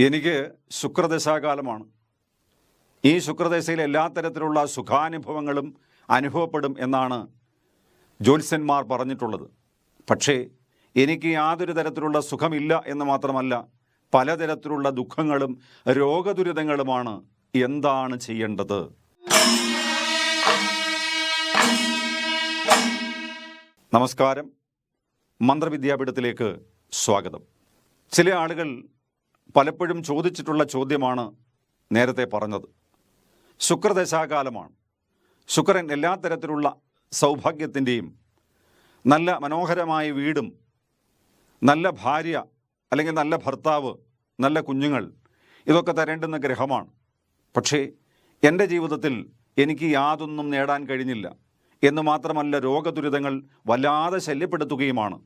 എനിക്ക് ശുക്രദശാകാലമാണ്. ഈ ശുക്രദശയിൽ എല്ലാ തരത്തിലുള്ള സുഖാനുഭവങ്ങളും അനുഭവപ്പെടും എന്നാണ് ജ്യോത്സ്യന്മാർ പറഞ്ഞിട്ടുള്ളത്. പക്ഷേ എനിക്ക് യാതൊരു തരത്തിലുള്ള സുഖമില്ല എന്ന് മാത്രമല്ല പലതരത്തിലുള്ള ദുഃഖങ്ങളും രോഗദുരിതങ്ങളുമാണ് എന്താണ് ചെയ്യേണ്ടത്? നമസ്കാരം. മന്ത്രവിദ്യാപീഠത്തിലേക്ക് സ്വാഗതം. ചില ആളുകൾ പലപ്പോഴും ചോദിച്ചിട്ടുള്ള ചോദ്യമാണ് നേരത്തെ പറഞ്ഞത്. ശുക്രദശാകാലമാണ്. ശുക്രൻ എല്ലാ തരത്തിലുള്ള സൗഭാഗ്യത്തിന്റെയും നല്ല മനോഹരമായ വീടും നല്ല ഭാര്യ അല്ലെങ്കിൽ നല്ല ഭർത്താവ് നല്ല കുഞ്ഞുങ്ങൾ ഇതൊക്കെ തരേണ്ടുന്ന ഗ്രഹമാണ്. പക്ഷേ എന്റെ ജീവിതത്തിൽ എനിക്ക് യാതൊന്നും നേടാൻ കഴിഞ്ഞില്ല എന്ന് മാത്രമല്ല രോഗദുരിതങ്ങൾ വല്ലാതെ ശല്യപ്പെടുത്തുകയുമാണ്.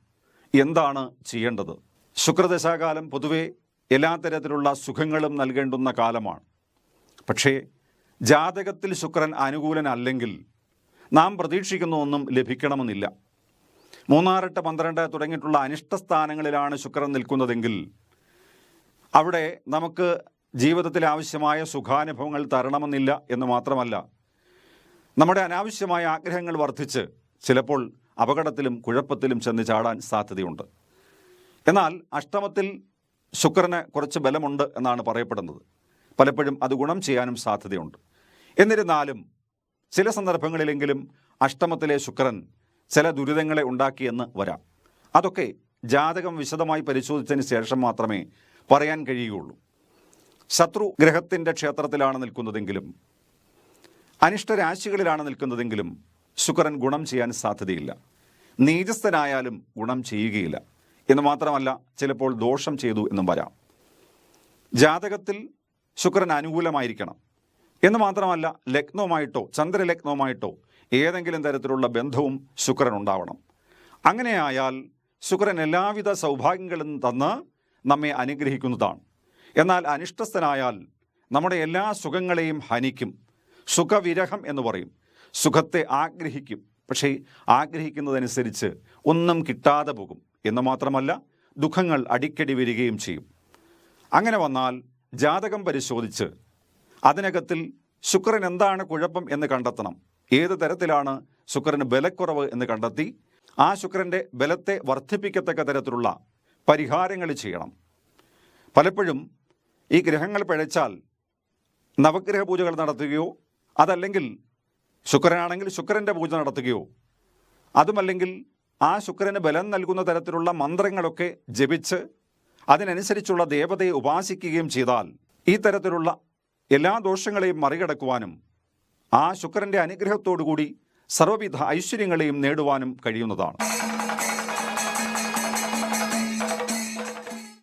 എന്താണ് ചെയ്യേണ്ടത്? ശുക്രദശാകാലം പൊതുവെ എല്ലാ തരത്തിലുള്ള സുഖങ്ങളും നൽകേണ്ടുന്ന കാലമാണ്. പക്ഷേ ജാതകത്തിൽ ശുക്രൻ അനുകൂലനല്ലെങ്കിൽ നാം പ്രതീക്ഷിക്കുന്ന ഒന്നും ലഭിക്കണമെന്നില്ല. മൂന്നാറെട്ട് പന്ത്രണ്ട് തുടങ്ങിയിട്ടുള്ള അനിഷ്ട സ്ഥാനങ്ങളിലാണ് ശുക്രൻ നിൽക്കുന്നതെങ്കിൽ അവിടെ നമുക്ക് ജീവിതത്തിൽ ആവശ്യമായ സുഖാനുഭവങ്ങൾ തരണമെന്നില്ല എന്ന് മാത്രമല്ല നമ്മുടെ അനാവശ്യമായ ആഗ്രഹങ്ങൾ വർദ്ധിച്ച് ചിലപ്പോൾ അപകടത്തിലും കുഴപ്പത്തിലും ചെന്ന് ചാടാൻ സാധ്യതയുണ്ട്. എന്നാൽ അഷ്ടമത്തിൽ ശുക്രന് കുറച്ച് ബലമുണ്ട് എന്നാണ് പറയപ്പെടുന്നത്. പലപ്പോഴും അത് ഗുണം ചെയ്യാനും സാധ്യതയുണ്ട്. എന്നിരുന്നാലും ചില സന്ദർഭങ്ങളിലെങ്കിലും അഷ്ടമത്തിലെ ശുക്രൻ ചില ദുരിതങ്ങളെ ഉണ്ടാക്കിയെന്ന് വരാം. അതൊക്കെ ജാതകം വിശദമായി പരിശോധിച്ചതിന് ശേഷം മാത്രമേ പറയാൻ കഴിയുകയുള്ളൂ. ശത്രു ഗ്രഹത്തിന്റെ ക്ഷേത്രത്തിലാണ് നിൽക്കുന്നതെങ്കിലും അനിഷ്ട രാശികളിലാണ് നിൽക്കുന്നതെങ്കിലും ശുക്രൻ ഗുണം ചെയ്യാൻ സാധ്യതയില്ല. നീചസ്ഥനായാലും ഗുണം ചെയ്യുകയില്ല. എന്ന് മാത്രമല്ല ചിലപ്പോൾ ദോഷം ചെയ്തു എന്നും വരാം. ജാതകത്തിൽ ശുക്രൻ അനുകൂലമായിരിക്കണം. എന്ന് മാത്രമല്ല ലഗ്നവുമായിട്ടോ ചന്ദ്രലഗ്നവുമായിട്ടോ ഏതെങ്കിലും തരത്തിലുള്ള ബന്ധവും ശുക്രൻ ഉണ്ടാവണം. അങ്ങനെയായാൽ ശുക്രൻ എല്ലാവിധ സൗഭാഗ്യങ്ങളും തന്ന് നമ്മെ അനുഗ്രഹിക്കുന്നതാണ്. എന്നാൽ അനിഷ്ടസ്ഥനായാൽ നമ്മുടെ എല്ലാ സുഖങ്ങളെയും ഹനിക്കും. സുഖവിരഹം എന്ന് പറയും. സുഖത്തെ ആഗ്രഹിക്കും. പക്ഷേ ആഗ്രഹിക്കുന്നതനുസരിച്ച് ഒന്നും കിട്ടാതെ പോകും. എന്ന് മാത്രമല്ല ദുഃഖങ്ങൾ അടിക്കടി വരികയും ചെയ്യും. അങ്ങനെ വന്നാൽ ജാതകം പരിശോധിച്ച് അതിനകത്തിൽ ശുക്രൻ എന്താണ് കുഴപ്പം എന്ന് കണ്ടെത്തണം. ഏത് തരത്തിലാണ് ശുക്രന് ബലക്കുറവ് എന്ന് കണ്ടെത്തി ആ ശുക്രന്റെ ബലത്തെ വർദ്ധിപ്പിക്കത്തക്ക തരത്തിലുള്ള പരിഹാരങ്ങൾ ചെയ്യണം. പലപ്പോഴും ഈ ഗ്രഹങ്ങൾ പിഴച്ചാൽ നവഗ്രഹ പൂജകൾ നടത്തുകയോ അതല്ലെങ്കിൽ ശുക്രനാണെങ്കിൽ ശുക്രന്റെ പൂജ നടത്തുകയോ. അതുമല്ലെങ്കിൽ ആ ശുക്രന് ബലം നൽകുന്ന തരത്തിലുള്ള മന്ത്രങ്ങളൊക്കെ ജപിച്ച് അതിനനുസരിച്ചുള്ള ദേവതയെ ഉപാസിക്കുകയും ചെയ്താൽ ഈ തരത്തിലുള്ള എല്ലാ ദോഷങ്ങളെയും മറികടക്കുവാനും ആ ശുക്രന്റെ അനുഗ്രഹത്തോടുകൂടി സർവവിധ ഐശ്വര്യങ്ങളെയും നേടുവാനും കഴിയുന്നതാണ്.